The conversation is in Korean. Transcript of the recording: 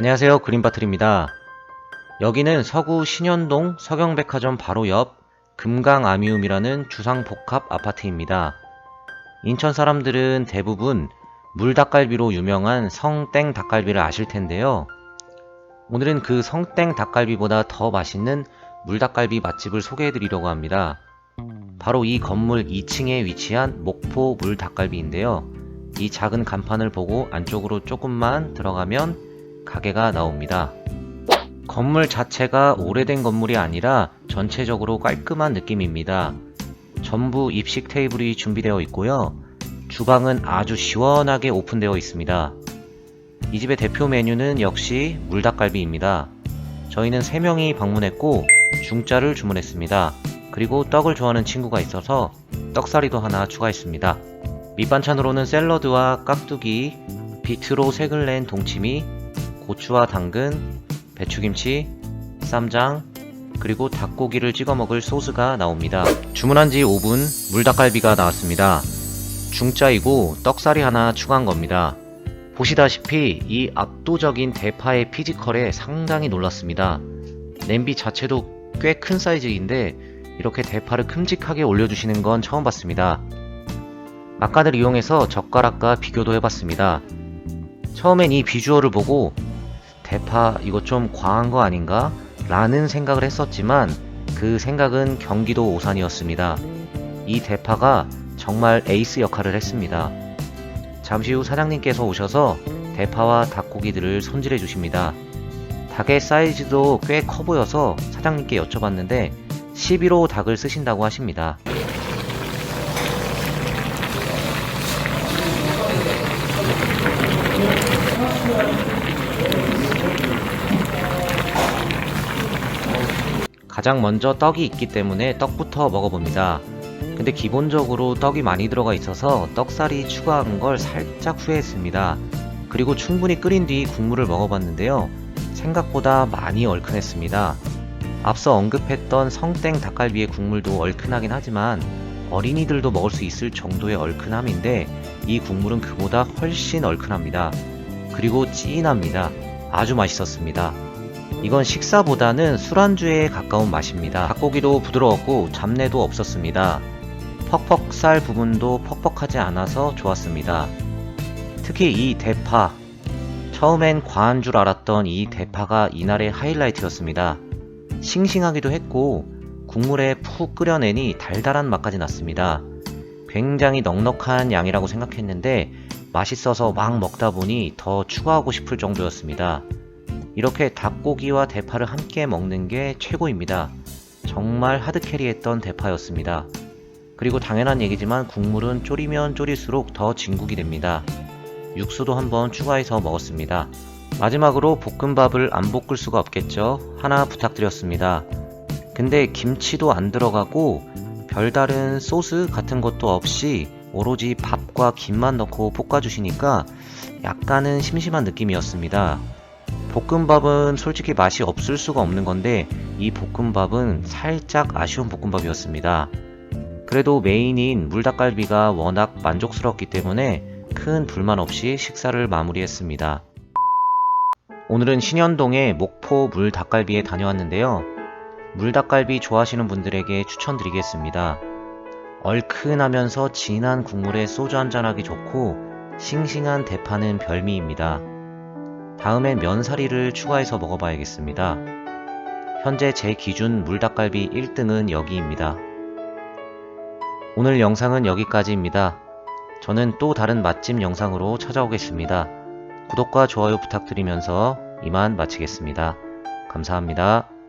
안녕하세요. 그린바틀입니다. 여기는 서구 신현동 서경백화점 바로 옆 금강아미움이라는 주상복합 아파트입니다. 인천 사람들은 대부분 물닭갈비로 유명한 성땡 닭갈비를 아실 텐데요. 오늘은 그 성땡 닭갈비보다 더 맛있는 물닭갈비 맛집을 소개해 드리려고 합니다. 바로 이 건물 2층에 위치한 목포 물닭갈비인데요. 이 작은 간판을 보고 안쪽으로 조금만 들어가면 가게가 나옵니다. 건물 자체가 오래된 건물이 아니라 전체적으로 깔끔한 느낌입니다. 전부 입식 테이블이 준비되어 있고요. 주방은 아주 시원하게 오픈되어 있습니다. 이 집의 대표 메뉴는 역시 물닭갈비입니다. 저희는 3명이 방문했고 중짜를 주문했습니다. 그리고 떡을 좋아하는 친구가 있어서 떡사리도 하나 추가했습니다. 밑반찬으로는 샐러드와 깍두기, 비트로 색을 낸 동치미, 고추와 당근, 배추김치, 쌈장, 그리고 닭고기를 찍어 먹을 소스가 나옵니다. 주문한 지 5분 물닭갈비가 나왔습니다. 중짜이고 떡살이 하나 추가한 겁니다. 보시다시피 이 압도적인 대파의 피지컬에 상당히 놀랐습니다. 냄비 자체도 꽤 큰 사이즈인데 이렇게 대파를 큼직하게 올려주시는 건 처음 봤습니다. 막간을 이용해서 젓가락과 비교도 해봤습니다. 처음엔 이 비주얼을 보고 대파 이거 좀 과한 거 아닌가? 라는 생각을 했었지만 그 생각은 경기도 오산이었습니다. 이 대파가 정말 에이스 역할을 했습니다. 잠시 후 사장님께서 오셔서 대파와 닭고기들을 손질해 주십니다. 닭의 사이즈도 꽤 커 보여서 사장님께 여쭤봤는데 11호 닭을 쓰신다고 하십니다. 가장 먼저 떡이 있기 때문에 떡부터 먹어봅니다. 근데 기본적으로 떡이 많이 들어가 있어서 떡살이 추가한 걸 살짝 후회했습니다. 그리고 충분히 끓인 뒤 국물을 먹어봤는데요. 생각보다 많이 얼큰했습니다. 앞서 언급했던 성땡 닭갈비의 국물도 얼큰하긴 하지만 어린이들도 먹을 수 있을 정도의 얼큰함인데 이 국물은 그보다 훨씬 얼큰합니다. 그리고 진합니다. 아주 맛있었습니다. 이건 식사보다는 술안주에 가까운 맛입니다. 닭고기도 부드러웠고 잡내도 없었습니다. 퍽퍽 살 부분도 퍽퍽하지 않아서 좋았습니다. 특히 이 대파. 처음엔 과한 줄 알았던 이 대파가 이날의 하이라이트였습니다. 싱싱하기도 했고 국물에 푹 끓여내니 달달한 맛까지 났습니다. 굉장히 넉넉한 양이라고 생각했는데 맛있어서 막 먹다 보니 더 추가하고 싶을 정도였습니다. 이렇게 닭고기와 대파를 함께 먹는 게 최고입니다. 정말 하드캐리했던 대파였습니다. 그리고 당연한 얘기지만 국물은 졸이면 졸일수록 더 진국이 됩니다. 육수도 한번 추가해서 먹었습니다. 마지막으로 볶음밥을 안 볶을 수가 없겠죠. 하나 부탁드렸습니다. 근데 김치도 안 들어가고 별다른 소스 같은 것도 없이 오로지 밥과 김만 넣고 볶아주시니까 약간은 심심한 느낌이었습니다. 볶음밥은 솔직히 맛이 없을 수가 없는 건데 이 볶음밥은 살짝 아쉬운 볶음밥이었습니다. 그래도 메인인 물닭갈비가 워낙 만족스럽기 때문에 큰 불만 없이 식사를 마무리했습니다. 오늘은 신현동의 목포 물닭갈비에 다녀왔는데요. 물닭갈비 좋아하시는 분들에게 추천드리겠습니다. 얼큰하면서 진한 국물에 소주 한잔하기 좋고 싱싱한 대파는 별미입니다. 다음엔 면사리를 추가해서 먹어봐야겠습니다. 현재 제 기준 물닭갈비 1등은 여기입니다. 오늘 영상은 여기까지입니다. 저는 또 다른 맛집 영상으로 찾아오겠습니다. 구독과 좋아요 부탁드리면서 이만 마치겠습니다. 감사합니다.